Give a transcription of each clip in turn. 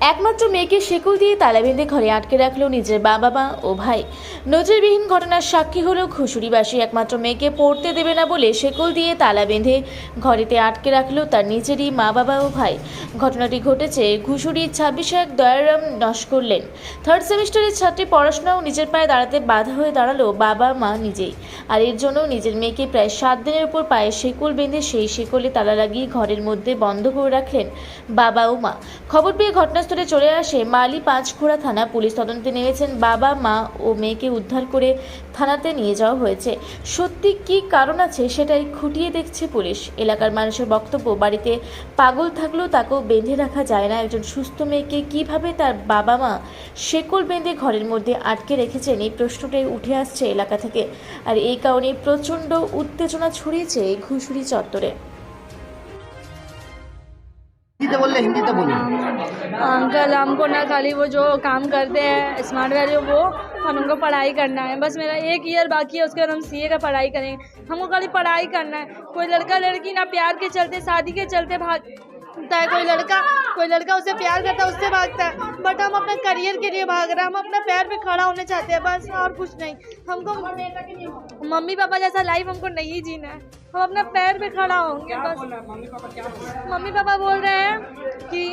একমাত্র মেয়েকে শেকল দিয়ে তালা বেঁধে ঘরে আটকে রাখল নিজের বাবা মা ও ভাই। নজিরবিহীন ঘটনার সাক্ষী হলো ঘুষুরিবাসী। একমাত্র মেয়েকে পড়তে দেবে না বলে শেকুল দিয়ে তালা বেঁধে ঘরেতে আটকে রাখল তার নিজেরই মা বাবা ও ভাই। ঘটনাটি ঘটেছে ঘুষুরির ছাব্বিশে এক দয়ারাম নস্কর লেন। থার্ড সেমিস্টারের ছাত্রী পড়াশোনাও নিজের পায়ে দাঁড়াতে বাধা হয়ে দাঁড়াল বাবা, মা নিজেই। আর এর জন্য নিজের মেয়েকে প্রায় সাত দিনের উপর পায়ে শেকল বেঁধে সেই শেকলে তালা লাগিয়ে ঘরের মধ্যে বন্ধ করে রাখলেন বাবা ও মা। খবর পেয়ে ঘটনাস্থলে চলে আসে মালি পাঁচখোড়া থানা। পুলিশ তদন্তে নেমেছেন বাবা, মা ও মেয়েকে উদ্ধার করে থানাতে নিয়ে যাওয়া হয়েছে। সত্যি কী কারণ আছে সেটাই খুঁটিয়ে দেখছে পুলিশ। এলাকার মানুষের বক্তব্য, বাড়িতে পাগল থাকলেও তাকেও বেঁধে রাখা যায় না একজন সুস্থ মেয়েকে কিভাবে তার বাবা মা শেকল বেঁধে ঘরের মধ্যে আটকে রেখেছেন এই প্রশ্নটাই উঠে আসছে এলাকা থেকে আর এই কারণে প্রচণ্ড উত্তেজনা ছড়িয়েছে ঘুষুরি চত্বরে হিন্দিতে বললে হিন্দিতে বলুন अंकल हमको ना खाली वो जो काम करते हैं स्मार्ट वैल्यू वो हम उनको पढ़ाई करना है बस मेरा एक ईयर बाकी है उसके बाद हम सीए का पढ़ाई करेंगे हमको खाली पढ़ाई करना है कोई लड़का लड़की ना प्यार के चलते शादी के चलते भागता है। कोई लड़का कोई लड़का उसे प्यार करता है उससे भागता है। बट हम अपने करियर के लिए भाग रहे हैं। हम अपने पैर पे खड़ा होने चाहते हैं। बस और कुछ नहीं। हमको मम्मी पापा जैसा लाइफ हमको नहीं जीना है। हम अपने पैर पे खड़ा होंगे बस। मम्मी पापा बोल रहे हैं? कि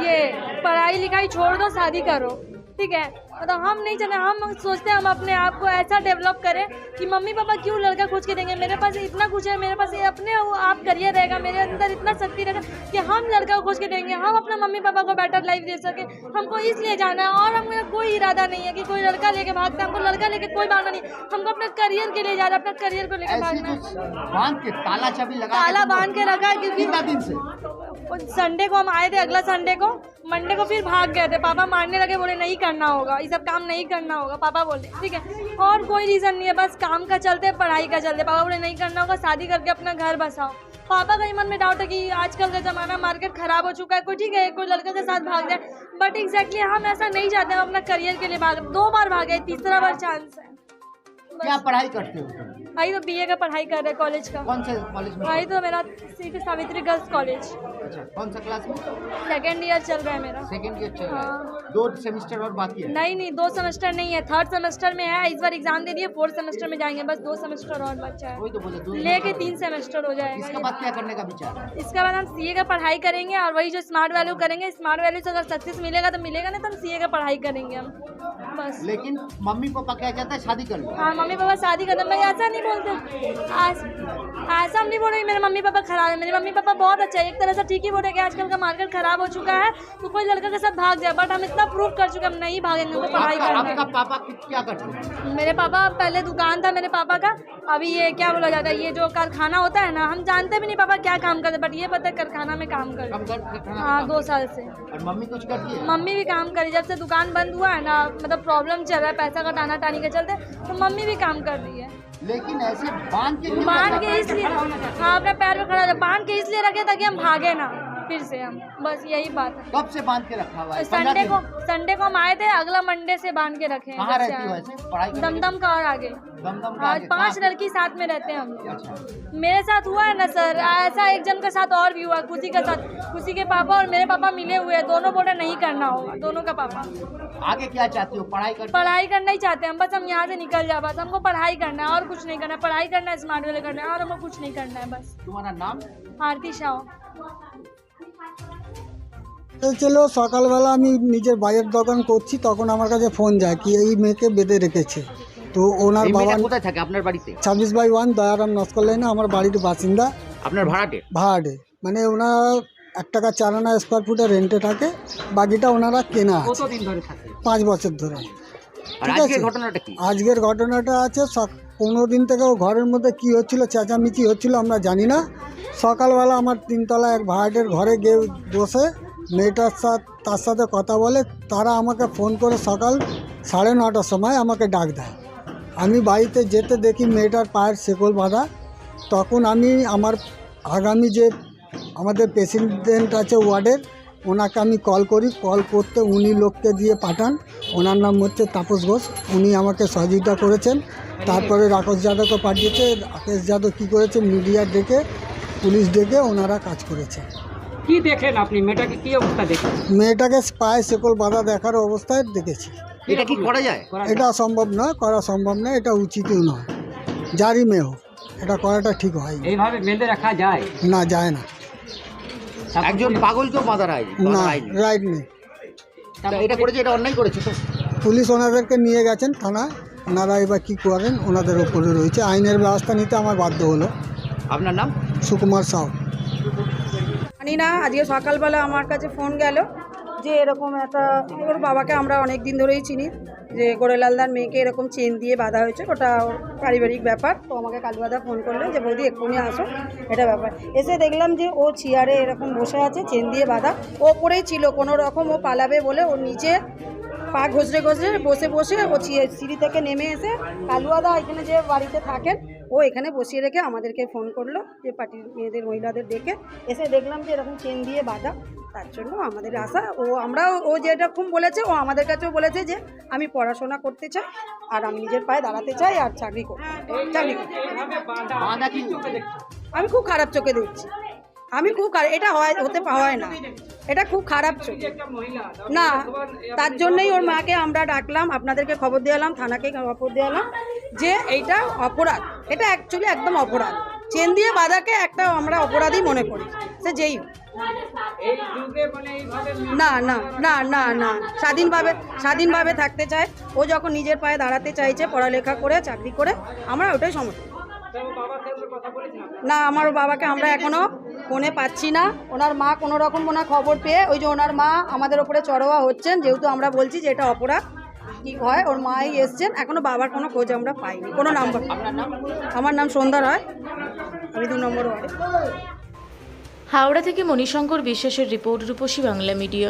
ये पढ़ाई लिखाई छोड़ दो शादी करो। ठीक है? मतलब हम नहीं चाहते हम सोचते हैं हम अपने आप को ऐसा डेवलप करें कि मम्मी पापा क्यों लड़का खोज के देंगे? मेरे पास इतना कुछ है मेरे पास ये अपने आप करियर रहेगा मेरे अंदर इतना शक्ति रहेगा कि हम लड़का खोज के देंगे हम अपना मम्मी पापा को बेटर लाइफ दे सके हमको इसलिए जाना है और हमें कोई इरादा नहीं है कि कोई लड़का लेके भागता है हमको लड़का लेके कोई भागना नहीं हमको अपने करियर के लिए जा रहा है अपना करियर को लेकर भागना है। बाँध के ताला चाबी लगा ताला बाँध के रखा है क्योंकि संडे को हम आए थे अगला संडे को। मंडे को फिर भाग गए थे। पापा मारने लगे, बोले, नहीं करना होगा। ये सब काम नहीं करना होगा। पापा बोले ठीक है, और कोई रीज़न नहीं है, बस काम का चलते, पढ़ाई का चलते। पापा बोले, नहीं करना होगा, शादी करके अपना घर बसाओ। पापा का ही मन में डाउट है कि आजकल का ज़माना मार्केट ख़राब हो चुका है। कोई, ठीक है कोई लड़का के साथ भाग जाए। बट एग्जैक्टली हम ऐसा नहीं चाहते, हम अपना करियर के लिए भाग दो बार भागे, तीसरा बार चांस है। क्या पढ़ाई करते हो? भाई तो बीए का पढ़ाई कर रहे कॉलेज का। कौन से कॉलेज में? भाई तो मेरा श्री सावित्री गर्ल्स कॉलेज अच्छा कौन सा क्लास में? सेकेंड ईयर चल रहा है मेरा। सेकंड ईयर चल रहा है। हाँ। दो सेमेस्टर और बाकी है? नहीं नहीं दो सेमेस्टर नहीं है। थर्ड सेमेस्टर में है। इस बार एग्ज़ाम दे दिए फोर्थ सेमेस्टर में जाएँगे। बस दो सेमेस्टर और बच्चा है। तो बोले लेके तीन सेमेस्टर हो। जाएगा इसके बाद क्या करने का विचार है? इसके बाद हम सीए का पढ़ाई करेंगे और वही जो स्मार्ट वैल्यू करेंगे स्मार्ट वैल्यू से अगर सक्सेस मिलेगा तो मिलेगा ना तो हम सीए का पढ़ाई करेंगे हम। बस। लेकिन मम्मी पापा क्या कहता हैं? शादी कर लो। हाँ मम्मी पापा शादी कर दे। मैं ऐसा नहीं बोलते। आज ऐसा हम नहीं बोल रहे मेरे मम्मी पापा खराब है मेरे मम्मी पापा बहुत अच्छा है एक तरह से ठीक ही बोल रहे हैं कि आजकल का मार्केट खराब हो चुका है तो कोई लड़का के साथ भाग जाए बट हम इतना प्रूव कर चुके हम नहीं भागेंगे हमको पढ़ाई करनी पापा क्या करते मेरे पापा पहले दुकान था मेरे पापा का अभी ये क्या बोला जाता है ये जो कारखाना होता है ना हम जानते भी नहीं पापा क्या काम करते बट ये पता है कारखाना में काम करते हाँ। दो साल से। मम्मी कुछ करती है? मम्मी भी काम करी जब से दुकान बंद हुआ है ना मतलब प्रॉब्लम चल रहा है पैसा का टाना टानी के चलते तो मम्मी भी काम कर रही है। लेकिन ऐसे बाँध के बाँध के इसलिए। हाँ अपने पैर में खड़ा था। बाँध के इसलिए रखे ताकि हम भागे ना। फिर से हम बस यही बात है। कब से बाँध के रखा हुआ है? संडे को संडे को हम आए थे अगला मंडे से बाँध के रखे हैं कहाँ रहती हो? दमदम का और आगे। दमदम का आज पाँच लड़की साथ में रहते हैं हम। लोग अच्छा। मेरे साथ हुआ है ना सर? ऐसा एक जन के साथ और भी हुआ खुशी के साथ। खुशी के पापा और मेरे पापा मिले हुए हैं दोनों बोले नहीं करना होगा दोनों का पापा। आगे क्या चाहते हो? पढ़ाई कर पढ़ाई करना ही चाहते हैं हम बस हम यहाँ से निकल जाए बस हमको पढ़ाई करना है और कुछ नहीं करना है। पढ़ाई करना है स्मार्ट वाले करना है और हमको कुछ नहीं करना है बस। तुम्हारा नाम? आरती शाह। ছিল সকালবেলা আমি নিজের বাইয়ের দোকান করছি তখন আমার কাছে ফোন যায় কি এই মেয়েকে বেঁধে রেখেছে। তো ওনার বাবা কোথায় থাকে আপনার বাড়িতে? ছাব্বিশ বাই ওয়ান দয়ারাম নস্কর লাইনে আমার বাড়ির বাসিন্দা। আপনার ভাড়াটে? ভাড়াটে। মানে ওনার এক টাকা চার আনা স্কোয়ার ফুটে রেন্টে থাকে বাকিটা ওনারা কেনা আছে। কতদিন ধরে থাকে? পাঁচ বছর ধরে। ঠিক আজকের আছে। ঘটনাটা কি? আজকের ঘটনাটা আছে পনেরো দিন থেকে ও ঘরের মধ্যে কি হচ্ছিল চেঁচামেচি হচ্ছিল আমরা জানি না। সকালবেলা আমার তিনতলা এক ভাড়াটের ঘরে গিয়ে বসে মেয়েটার সাথে, তার সাথে কথা বলে, তারা আমাকে ফোন করে সকাল সাড়ে নটার সময় আমাকে ডাক দেয়। আমি বাড়িতে যেতে দেখি মেয়েটার পায়ের শেকল বাঁধা। তখন আমি আমার আগামী যে আমাদের প্রেসিডেন্ট আছে ওয়ার্ডের, ওনাকে আমি কল করি। কল করতে উনি লোককে দিয়ে পাঠান। ওনার নাম হচ্ছে তাপস ঘোষ। উনি আমাকে সহযোগিতা করেছেন। তারপরে রাকেশ যাদবকে পাঠিয়েছে। রাকেশ যাদব কী করেছে? মিডিয়া ডেকে, পুলিশ ডেকে ওনারা কাজ করেছে। কি দেখলেন আপনি? মেয়েটাকে কি অবস্থা দেখলেন মেয়েটাকে পায়ে শেকল বাঁধা দেখার অবস্থায় দেখেছি। এটা কি করা যায়? এটা সম্ভব নয় করা সম্ভব নয় এটা উচিতও নয়। যারই মেয়ে হোক এটা করাটা ঠিক হয় এইভাবে বেঁধে রাখা যায়? না যায় না। একজন পাগলকেও বাঁধা রায় না রাইট নেই। এটা করেছে এটা অন্যায় করেছে তো? পুলিশ ওনাদেরকে নিয়ে গেছেন থানায় ওনারা এবার কী করেন? ওনাদের ওপরে রয়েছে। আইনের ব্যবস্থা নিতে আমার বাধ্য হলো। আপনার নাম? সুকুমার সাউ। জানি না। আজকে সকালবেলা আমার কাছে ফোন গেল যে এরকম একটা ওর বাবাকে আমরা অনেক দিন ধরেই চিনি, যে গোরেলালদার মেয়েকে এরকম চেন দিয়ে বাঁধা হয়েছে, ওটা পারিবারিক ব্যাপার। তো আমাকে কালুদাদা ফোন করল যে, বৌদি, এক্ষুনি আসো, এটা ব্যাপার। এসে দেখলাম যে ও চেয়ারে এরকম বসে আছে, চেন দিয়ে বাঁধা। ও ওপরেই ছিল, কোনো রকম ও পালাবে বলে ও নিচে পা ঘষড়ে ঘষড়ে বসে বসে ও সিঁড়ি থেকে নেমে এসে কালুয়াদা এখানে যে বাড়িতে থাকেন ও এখানে বসিয়ে রেখে আমাদেরকে ফোন করল যে পার্টির মেয়েদের মহিলাদের ডেকে এসে দেখলাম যে এরকম চেন দিয়ে বাঁধা। তার জন্য আমাদের আশা ও আমরাও ও যেরকম বলেছে ও আমাদের কাছেও বলেছে যে আমি পড়াশোনা করতে চাই আর আমি নিজের পায়ে দাঁড়াতে চাই আর চাকরি করতে চাকরি করতে আমি খুব খারাপ চোখে দেখছি। আমি খুব এটা হয় হতে পাওয়ায় না। এটা খুব খারাপ চোখ না তার জন্যই ওর মাকে আমরা ডাকলাম আপনাদেরকে খবর দেওয়ালাম থানাকে খবর দেওয়ালাম যে এইটা অপরাধ। এটা অ্যাকচুয়ালি একদম অপরাধ। চেন দিয়ে বাধাকে একটা আমরা অপরাধই মনে করি। সে যেই মানে না না না না না স্বাধীনভাবে স্বাধীনভাবে থাকতে চায়। ও যখন নিজের পায়ে দাঁড়াতে চাইছে পড়ালেখা করে চাকরি করে আমরা ওটাই সমর্থন না? আমার বাবাকে আমরা এখনও ফোনে পাচ্ছি না। ওনার মা কোনো রকম ওনার খবর পেয়ে ওই যে ওনার মা আমাদের ওপরে চড়োয়া হচ্ছেন যেহেতু আমরা বলছি যে এটা অপরাধ কি হয় ওর মাই এসছেন এখনও বাবার কোনো খোঁজ আমরা পাইনি। কোনো নাম্বার? আমার নাম সন্ধ্যা রায়। আমি দু নম্বর ওয়ার্ডে। হাওড়া থেকে মণিশঙ্কর বিশ্বাসের রিপোর্ট রূপসী বাংলা মিডিয়া।